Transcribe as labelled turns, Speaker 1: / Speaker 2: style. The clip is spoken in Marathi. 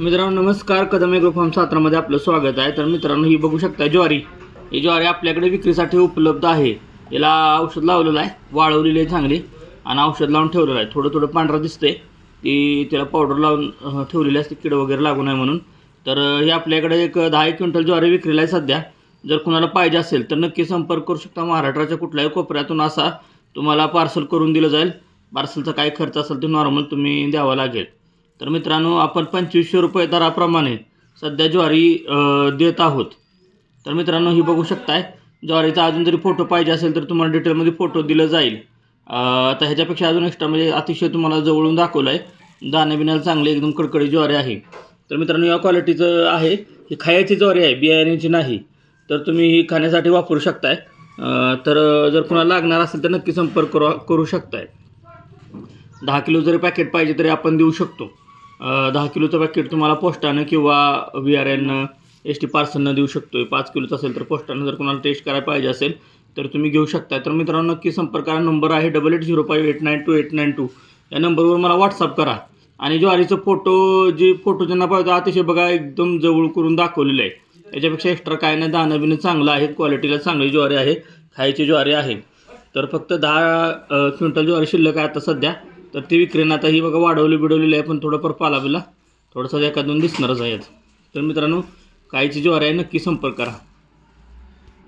Speaker 1: मित्रांनो नमस्कार. कदम एग्रो फार्म सातारामध्ये आपलं स्वागत आहे. तर मित्रांनो ही बघू शकता ज्वारी. ही ज्वारी आपल्याकडे विक्रीसाठी उपलब्ध आहे. याला औषध लावलेलं आहे. वाळवलेली आहे चांगली. आणि औषध लावून ठेवलेलं आहे. थोडं थोडं पांढरं दिसते ती त्याला पावडर लावून ठेवलेली असते. किड वगैरे लागू नये म्हणून. तर हे आपल्याकडे एक दहा एक क्विंटल ज्वारी विक्रीला आहे सध्या. जर कुणाला पाहिजे असेल तर नक्की संपर्क करू शकता. महाराष्ट्राच्या कुठल्याही कोपऱ्यातून असा तुम्हाला पार्सल करून दिलं जाईल. पार्सलचा काय खर्च असेल तो नॉर्मल तुम्ही द्यावा लागेल. तर मित्रांनो आपण पंचवीसशे रुपये दराप्रमाणे सध्या ज्वारी देत आहोत. तर मित्रांनो ही बघू शकताय ज्वारीचा अजून जरी फोटो पाहिजे असेल तर तुम्हाला डिटेलमध्ये फोटो दिलं जाईल. आता तर ह्याच्यापेक्षा अजून एक्स्ट्रा म्हणजे अतिशय तुम्हाला जवळून दाखवलं आहे दाण्याबिण्याला चांगली एकदम कडकडी ज्वारी आहे. तर मित्रांनो या क्वालिटीचं आहे. ही खायची ज्वारी आहे बियाण्याची नाही. तर तुम्ही ही खाण्यासाठी वापरू शकताय. तर जर कुणाला लागणार असेल तर नक्की संपर्क करू करू शकताय. दहा किलो जरी पॅकेट पाहिजे तरी आपण देऊ शकतो. दहा किलोचं पॅकेट तुम्हाला पोस्टानं किंवा व्ही आर एननं एस टी पार्सलनं देऊ शकतो आहे पाच किलोचं असेल तर पोस्टानं जर कोणाला टेस्ट करायला पाहिजे असेल तर तुम्ही घेऊ शकता. तर मित्रांनो नक्की संपर्क करा. नंबर आहे double eight zero five eight nine two eight nine two या नंबरवर मला व्हॉट्सअप करा. आणि ज्वारीचं फोटो जे फोटो ज्यांना पाहिजे अतिशय बघा एकदम जवळ करून दाखवलेलं आहे. याच्यापेक्षा एक्स्ट्रा काय नाही दाणं बिणं चांगलं आहे. क्वालिटीला चांगली ज्वारी आहे. खायची ज्वारी आहे. तर फक्त दहा क्विंटल ज्वारी शिल्लक आहे आता सध्या. तर ती विक्रीनं आता ही बघा वाढवली बिडवलेली आहे पण थोडंफार पाला बिला थोडंसं एखादून दोन दिसणारच आहेत. तर मित्रांनो काहीची ज्वारी आहे नक्की संपर्क करा.